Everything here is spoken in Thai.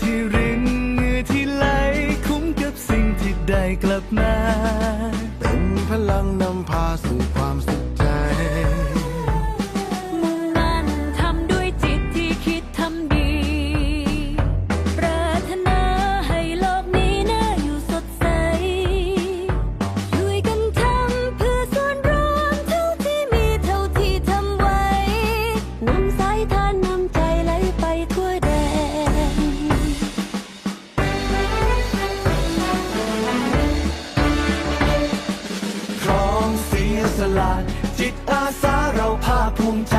ที่รินเหงื่อที่ไหลคุ้มกับสิ่งที่ได้กลับมา เป็นพลังนำพาสู่ความ สียสละจิตอาสาเราภาคภูมิใจ